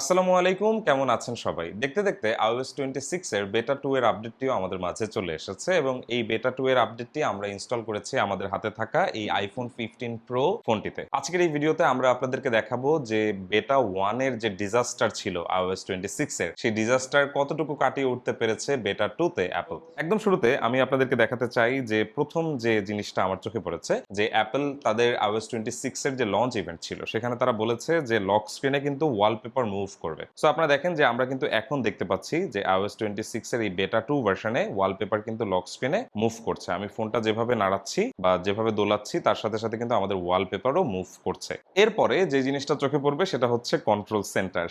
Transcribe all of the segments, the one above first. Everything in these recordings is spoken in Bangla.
আসসালামু আলাইকুম, কেমন আছেন সবাই? দেখতে দেখতে iOS টোয়েন্টি সিক্স এর বেটা টু এর আপডেটটিও আমাদের মাঝে চলে এসেছে এবং এই বেটা টু এর আপডেটটি আমরা ইনস্টল করেছি আমাদের হাতে থাকা এই আইফোন ফিফটিন প্রো ফোনটিতে। আজকের এই ভিডিওতে আমরা আপনাদেরকে দেখাবো যে বেটা ওয়ানের যে ডিজাস্টার ছিল iOS টোয়েন্টি সিক্স এর, সেই ডিজাস্টার কতটুকু কাটিয়ে উঠতে পেরেছে বেটা টু তে অ্যাপল একদম শুরুতে আমি আপনাদেরকে দেখাতে চাই যে প্রথম যে জিনিসটা আমার চোখে পড়েছে, যে অ্যাপল তাদের iOS টোয়েন্টি সিক্স এর যে লঞ্চ ইভেন্ট ছিল, সেখানে তারা বলেছে যে লক স্ক্রিনে কিন্তু ওয়ালপেপার মুভ করবে। সো আপনারা দেখেন যে আমরা কিন্তু এখন দেখতে পাচ্ছি যে iOS টোয়েন্টি সিক্স এর এই বেটা টু ভার্সনে ওয়ালপেপার কিন্তু লক স্ক্রিনে মুভ করছে। আমি ফোনটা যেভাবে নাড়াচ্ছি বা যেভাবে দোলাচ্ছি, তার সাথে সাথে কিন্তু আমাদের ওয়ালপেপারও মুভ করছে। এরপরে যে জিনিসটা চোখে পড়বে সেটা হচ্ছে কন্ট্রোল সেন্টার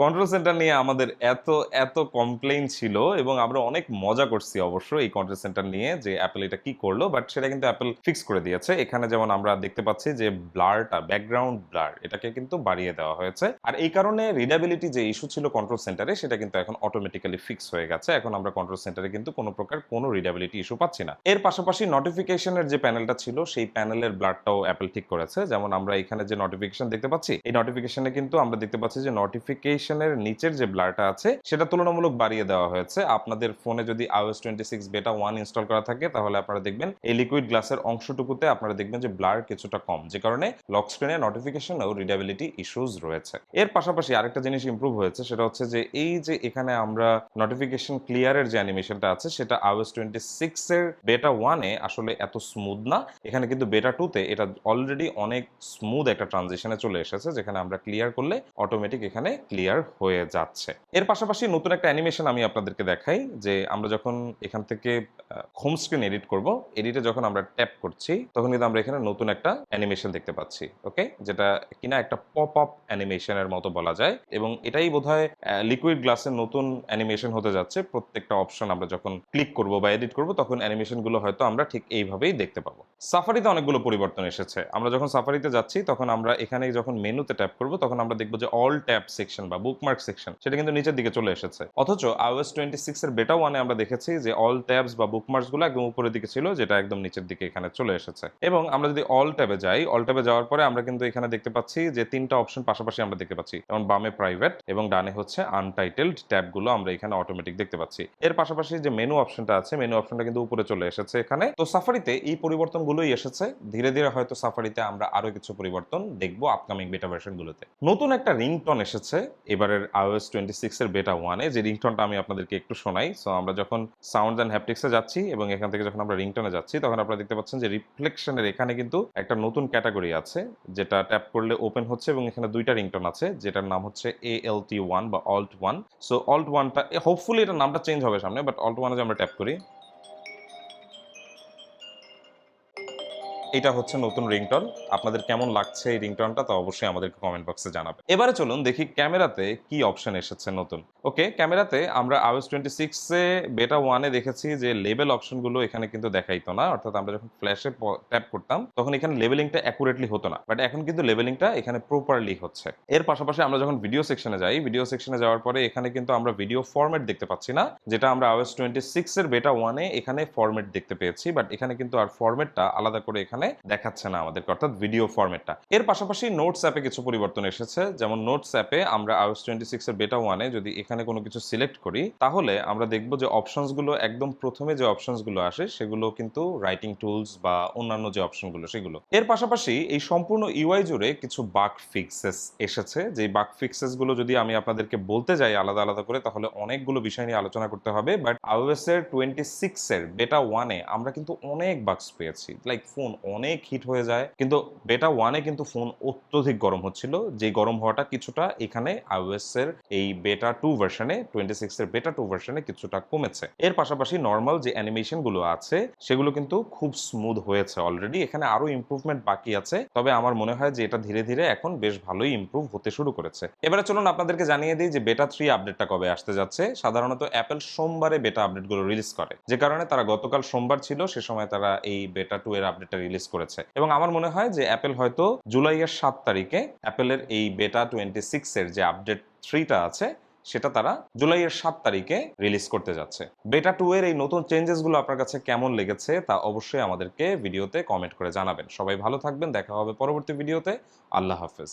কন্ট্রোল সেন্টার নিয়ে আমাদের এত এত কমপ্লেইন ছিল এবং আমরা অনেক মজা করছি অবশ্য এই কন্ট্রোল সেন্টার নিয়ে যে অ্যাপেল এটা কি করল বাট সেটা কিন্তু অ্যাপেল ফিক্স করে দিয়েছে। এখানে যেমন আমরা দেখতে পাচ্ছি যে ব্লারটা ব্যাকগ্রাউন্ড ব্লার এটাকে কিন্তু বাড়িয়ে দেওয়া হয়েছে। আর এই কারণে রিডাবিলিটি যে ইস্যু ছিল কন্ট্রোল সেন্টারে সেটা কিন্তু এখন অটোমেটিক্যালি ফিক্স হয়ে গেছে। এখন আমরা কন্ট্রোল সেন্টারে কিন্তু কোনো প্রকার কোনো রিডাবিলিটি ইস্যু পাচ্ছি না। এর পাশাপাশি নোটিফিকেশনের যে প্যানেলটা ছিল, সেই প্যানেলের ব্লারটাও অ্যাপেল ঠিক করেছে। যেমন আমরা এখানে যে নোটিফিকেশন দেখতে পাচ্ছি, এই নোটিফিকেশনে কিন্তু আমরা দেখতে পাচ্ছি যে নোটিফিকেশনের নিচের যে ব্লারটা আছে, সেটা তুলনামূলক বাড়িয়ে দেওয়া হয়েছে। আপনাদের ফোনে যদি iOS twenty six beta one install করা থাকে, তাহলে আপনারা দেখবেন এই লিকুইড গ্লাসের অংশটুকুতে আপনারা দেখবেন যে ব্লার কিছুটা কম। যে কারণে লক স্ক্রিনে নোটিফিকেশন ও রিডাবিলিটি ইস্যুজ রয়েছে। এর পাশাপাশি আরেকটা জিনিস ইমপ্রুভ হয়েছে, সেটা হচ্ছে যে এই যে এখানে আমরা নোটিফিকেশন ক্লিয়ারের যে অ্যানিমেশনটা আছে, সেটা iOS টোয়েন্টি সিক্স এর বেটা ওয়ানে আসলে এত স্মুথ না। এখানে কিন্তু বেটা টুতে এটা অলরেডি অনেক স্মুথ একটা ট্রানজিশনে চলে এসেছে, যেখানে আমরা ক্লিয়ার করলে অটোমেটিক এখানে ক্লিয়ার হয়ে যাচ্ছে। এর পাশাপাশি নতুন একটা অ্যানিমেশন আমি আপনাদেরকে দেখাই, যে আমরা যখন এখান থেকে হোম স্ক্রিন এডিট করব এডিটে যখন আমরা ট্যাপ করছি, তখন কিন্তু আমরা এখানে নতুন একটা অ্যানিমেশন দেখতে পাচ্ছি ওকে যেটা কিনা একটা পপ আপ অ্যানিমেশনের মতো বলা যায়। এবং এটাই বোধহয় লিকুইড গ্লাসের নতুন অ্যানিমেশন হতে যাচ্ছে। প্রত্যেকটা অপশন আমরা যখন ক্লিক করব বা এডিট করব, তখন অ্যানিমেশনগুলো হয়তো আমরা ঠিক এইভাবেই দেখতে পাবো। সাফারিতে অনেকগুলো পরিবর্তন এসেছে। আমরা যখন সাফারিতে যাচ্ছি, তখন আমরা এখানে যখন মেনুতে ট্যাপ করব, তখন আমরা দেখব যে অল ট্যাপ সেকশন বা বুকমার্ক সেকশন সেটা কিন্তু নিচের দিকে চলে এসেছে। অথচ iOS টোয়েন্টি সিক্স এর বেটা ওয়ানে আমরা দেখেছি যে অল ট্যাবস বা বুকমার্কসগুলো একদম উপরের দিকে ছিল, যেটা একদম নিচের দিকে এখানে চলে এসেছে। এবং আমরা যদি অল ট্যাবে যাই অল ট্যাবে যাওয়ার পরে আমরা কিন্তু এখানে দেখতে পাচ্ছি যে তিনটা অপশন পাশাপাশি আমরা দেখতে পাচ্ছি। যেমন বামে প্রাইভেট এবং ডানে হচ্ছে আনটাইটেলড ট্যাবগুলো আমরা এখানে অটোমেটিক দেখতে পাচ্ছি। এর পাশাপাশি যে মেনু অপশনটা আছে মেনু অপশনটা কিন্তু উপরে চলে এসেছে এখানে। তো সাফারিতে এই পরিবর্তনগুলোই এসেছে। ধীরে ধীরে হয়তো সাফারিতে আমরা আরও কিছু পরিবর্তন দেখব আপকামিং বেটা ভার্সনগুলোতে নতুন একটা রিংটন এসেছে, এবারের iOS টোয়েন্টি সিক্স এর বেটা ওয়ানে যে রিংটনটা আমি আপনাদেরকে একটু শোনাই। সো আমরা যখন সাউন্ড অ্যান্ড হ্যাপটিক্সে যাচ্ছি এবং এখান থেকে যখন আমরা রিংটনে যাচ্ছি, তখন আপনারা দেখতে পাচ্ছেন যে রিফ্লেকশনের এখানে কিন্তু একটা নতুন ক্যাটাগরি আছে, যেটা ট্যাপ করলে ওপেন হচ্ছে এবং এখানে দুইটা রিংটন আছে, যেটার নাম হচ্ছে এ এল টি ওয়ান বা অল্ট ওয়ান সো অল্ট ওয়ানটা হোপফুলি এটা নামটা চেঞ্জ হবে সামনে বাট অল্ট ওয়ানে যে আমরা ট্যাপ করি এটা হচ্ছে নতুন রিংটন। আপনাদের কেমন লাগছে এই রিংটনটা তা অবশ্যই আমাদেরকে কমেন্ট বক্সে জানাবে এবারে চলুন দেখি ক্যামেরাতে কি অপশন এসেছে নতুন। ওকে ক্যামেরাতে আমরা iOS টোয়েন্টি সিক্সে বেটা ওয়ানে দেখেছি যে লেভেল অপশনগুলো এখানে কিন্তু দেখাইতো না। অর্থাৎ আমরা যখন ফ্ল্যাশে ট্যাপ করতাম, তখন এখানে লেভেলিংটা অ্যাকুরেটলি হতো না। বাট এখন কিন্তু লেভেলিংটা এখানে প্রপারলি হচ্ছে। এর পাশাপাশি আমরা যখন ভিডিও সেকশনে যাই ভিডিও সেকশনে যাওয়ার পরে এখানে কিন্তু আমরা ভিডিও ফরম্যাট দেখতে পাচ্ছি না, যেটা আমরা iOS টোয়েন্টি সিক্স এর বেটা ওয়ানে এখানে ফরম্যাট দেখতে পেয়েছি। বাট এখানে কিন্তু আর ফরম্যাটটা আলাদা করে এখানে দেখাচ্ছে না আমাদেরকে, অর্থাৎ ভিডিও ফরম্যাটটা এর পাশাপাশি নোটস অ্যাপে কিছু পরিবর্তন এসেছে। যেমন নোটস অ্যাপে আমরা iOS টোয়েন্টি সিক্স এর বেটা ওয়ানে যদি এখানে কোনো কিছু সিলেক্ট করি, তাহলে আমরা দেখব যে অপশনসগুলো, একদম প্রথমে যে অপশনসগুলো আসে, সেগুলো কিন্তু রাইটিং টুলস বা অন্যান্য যে অপশনগুলো সেগুলো। এর পাশাপাশি এই সম্পূর্ণ ইউআই জুড়ে কিছু বাগ ফিক্সেস এসেছে। যে ফিক্সেসগুলো যদি আমি আপনাদেরকে বলতে যাই আলাদা আলাদা করে, তাহলে অনেকগুলো বিষয় নিয়ে আলোচনা করতে হবে। বাট iOS এর টোয়েন্টি সিক্স এর বেটা ওয়ানে আমরা কিন্তু অনেক বাগস পেয়েছি। লাইক ফোন অনেক হিট হয়ে যায়। কিন্তু বেটা ওয়ানে কিন্তু ফোন অত্যধিক গরম হচ্ছিল। যে গরম হওয়াটা কিছুটা এখানে iOS এর এই বেটা টু ভার্সনে টোয়েন্টি সিক্স এর বেটা টু ভার্সনে কিছুটা কমেছে। এর পাশাপাশি নর্মাল যে অ্যানিমেশনগুলো আছে, সেগুলো কিন্তু খুব স্মুথ হয়েছে অলরেডি এখানে আরও ইমপ্রুভমেন্ট বাকি আছে। তবে আমার মনে হয় যে এটা ধীরে ধীরে এখন বেশ ভালোই ইমপ্রুভ হতে শুরু করেছে। এবারে চলুন আপনাদেরকে জানিয়ে দিই যে বেটা থ্রি আপডেটটা কবে আসতে যাচ্ছে। সাধারণত অ্যাপেল সোমবারে বেটা আপডেটগুলো রিলিজ করে। যে কারণে তারা গতকাল সোমবার ছিল, সে সময় তারা এই বেটা টু এর আপডেটটা রিলিজ করেছে। এবং আমার মনে হয় যে অ্যাপেল হয়তো জুলাইয়ের সাত তারিখে অ্যাপেলের এই বেটা টোয়েন্টি সিক্স এর যে আপডেট থ্রিটা আছে, সেটা তারা জুলাইয়ের সাত তারিখে রিলিজ করতে যাচ্ছে। বেটা টু এর এই নতুন চেঞ্জেসগুলো আপনার কাছে কেমন লেগেছে তা অবশ্যই আমাদেরকে ভিডিওতে কমেন্ট করে জানাবেন। সবাই ভালো থাকবেন, দেখা হবে পরবর্তী ভিডিওতে। আল্লাহ হাফেজ।